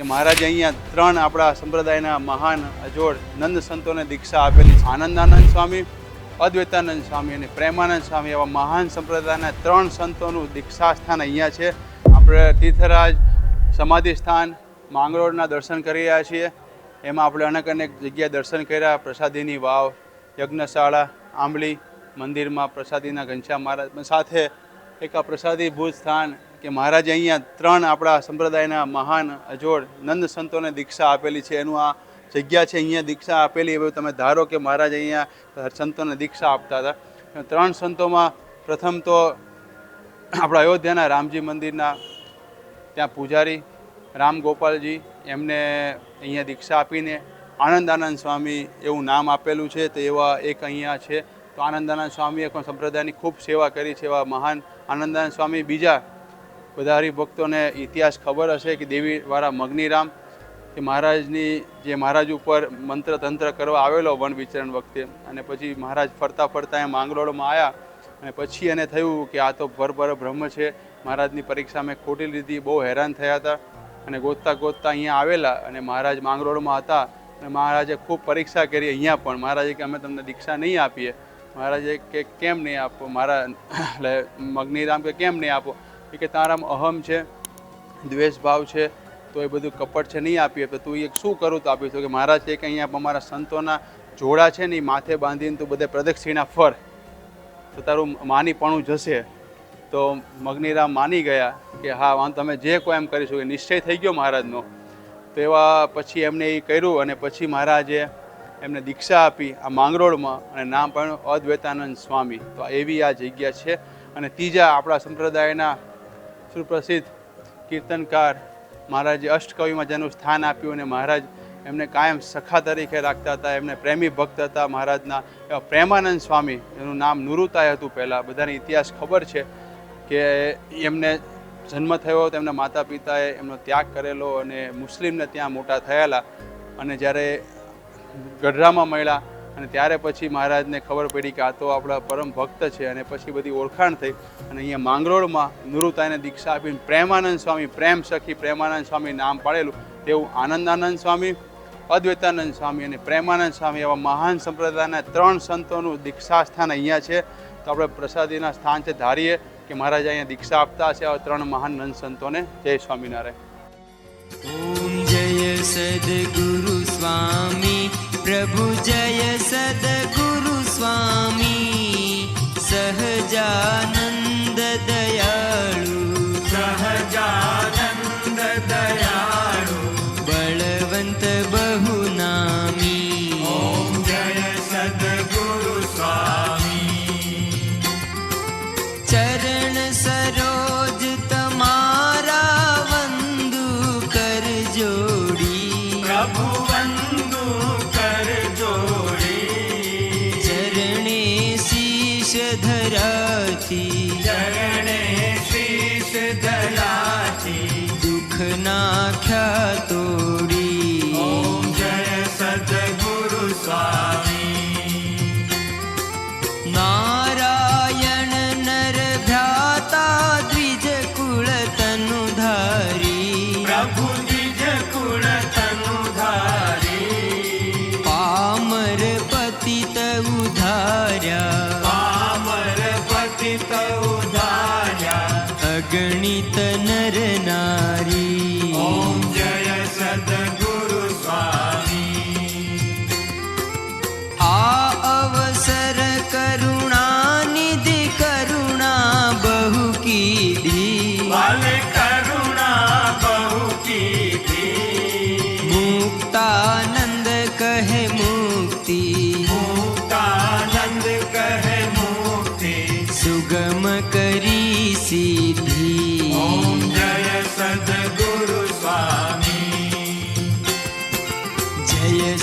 કે મહારાજે અહીંયા ત્રણ આપણા સંપ્રદાયના મહાન અજોડ નંદ સંતોને દીક્ષા આપેલી છે. આનંદાનંદ સ્વામી, અદ્વૈતાનંદ સ્વામી અને પ્રેમાનંદ સ્વામી એવા મહાન સંપ્રદાયના ત્રણ સંતોનું દીક્ષા સ્થાન અહીંયા છે. આપણે તીર્થરાજ સમાધિ સ્થાન માંગરોળના દર્શન કરી રહ્યા છીએ. એમાં આપણે અનેક અનેક જગ્યાએ દર્શન કર્યા. પ્રસાદીની વાવ, યજ્ઞશાળા, આંબલી મંદિરમાં પ્રસાદીના ઘનશ્યામ મહારાજ સાથે એક આ પ્રસાદી ભૂજ સ્થાન કે મહારાજે અહીંયા ત્રણ આપણા સંપ્રદાયના મહાન અજોડ નંદ સંતોને દીક્ષા આપેલી છે. એનું આ જગ્યા છે, અહીંયા દીક્ષા આપેલી. હવે તમે ધારો કે મહારાજ અહીંયા સંતોને દીક્ષા આપતા હતા. ત્રણ સંતોમાં પ્રથમ તો આપણા અયોધ્યાના રામજી મંદિરના ત્યાં પૂજારી રામ ગોપાલજી એમને અહીંયા દીક્ષા આપીને આનંદ આનંદ સ્વામી એવું નામ આપેલું છે. તો એવા એક અહીંયા છે તો આનંદાનંદ સ્વામીએ પણ સંપ્રદાયની ખૂબ સેવા કરી છે, એવા મહાન આનંદાનંદ સ્વામી. બીજા બધા હરિભક્તોને ઇતિહાસ ખબર હશે કે દેવીવાળા મગનીરામ કે મહારાજની જે મહારાજ ઉપર મંત્ર તંત્ર કરવા આવેલો વન વિચરણ વખતે. અને પછી મહારાજ ફરતા ફરતા એ માંગરોળમાં આવ્યા અને પછી એને થયું કે આ તો ભરભર બ્રહ્મ છે. મહારાજની પરીક્ષા મેં ખોટી લીધી, બહુ હેરાન થયા હતા. અને ગોતતા ગોતતા અહીંયા આવેલા અને મહારાજ માંગરોળમાં હતા. અને મહારાજે ખૂબ પરીક્ષા કરી, અહીંયા પણ. મહારાજે કે અમે તમને દીક્ષા નહીં આપીએ. મહારાજે કે કેમ નહીં આપો? મારા, એટલે મગનીરામ કે કેમ નહીં આપો? એ કે તારામાં અહમ છે, દ્વેષ ભાવ છે, તો એ બધું કપટ છે, નહીં આપીએ તો તું એ શું કરું તો આપીશ તો કે મહારાજ છે કે અહીંયા અમારા સંતોના જોડા છે ને એ માથે બાંધીને તું બધે પ્રદક્ષિણા ફર. તો તારું માનીપણું જશે. તો મગનીરામ માની ગયા કે હા, વાંધો, તમે જે કોઈ એમ કરીશું એ નિશ્ચય થઈ ગયો મહારાજનો. તો એવા પછી એમને એ કર્યું અને પછી મહારાજે એમને દીક્ષા આપી આ માંગરોળમાં અને નામ પણ અદ્વૈતાનંદ સ્વામી. તો એવી આ જગ્યા છે. અને ત્રીજા આપણા સંપ્રદાયના સુપ્રસિદ્ધ કીર્તનકાર મહારાજે અષ્ટકવિમાં જેનું સ્થાન આપ્યું અને મહારાજ એમને કાયમ સખા તરીકે રાખતા હતા, એમને પ્રેમી ભક્ત હતા મહારાજના. એવા પ્રેમાનંદ સ્વામી, એનું નામ નુરુતાય હતું પહેલાં. બધાને ઇતિહાસ ખબર છે કે એમને જન્મ થયો તો એમના માતા પિતાએ એમનો ત્યાગ કરેલો અને મુસ્લિમને ત્યાં મોટા થયેલા. અને જ્યારે ગઢડામાં મળ્યા અને ત્યારે પછી મહારાજને ખબર પડી કે આ તો આપણા પરમ ભક્ત છે અને પછી બધી ઓળખાણ થઈ અને અહીંયા માંગરોળમાં નુરુતાને દીક્ષા આપીને પ્રેમાનંદ સ્વામી, પ્રેમ સખી પ્રેમાનંદ સ્વામી નામ પાડેલું, તેવું આનંદાનંદ સ્વામી, અદ્વૈતાનંદ સ્વામી અને પ્રેમાનંદ સ્વામી એવા મહાન સંપ્રદાયના ત્રણ સંતોનું દીક્ષા સ્થાન અહીંયા છે. તો આપણે પ્રસાદીના સ્થાન છે ધારીએ કે મહારાજ અહીંયા દીક્ષા આપતા હશે આવા ત્રણ મહાન નંદ સંતોને. જય સ્વામિનારાયણ. સદગુરુ સ્વામી પ્રભુ જય સદગુરુ સ્વામી સહજાનંદ દયાળુ સહજાનંદ દયાળુ બળવંત બહુ નામી ઓમ જય સદગુરુ સ્વામી ચરણ સરો चरणे शीश दयाची दुःख नाख्या तोडी। ॐ जय सद्गुरु स्वामी। नारायण नर द्विज कुळ तनुधारी। प्रभु निज कुळ तनुधारी। पामर पतित उधार्या अगणित नर नारी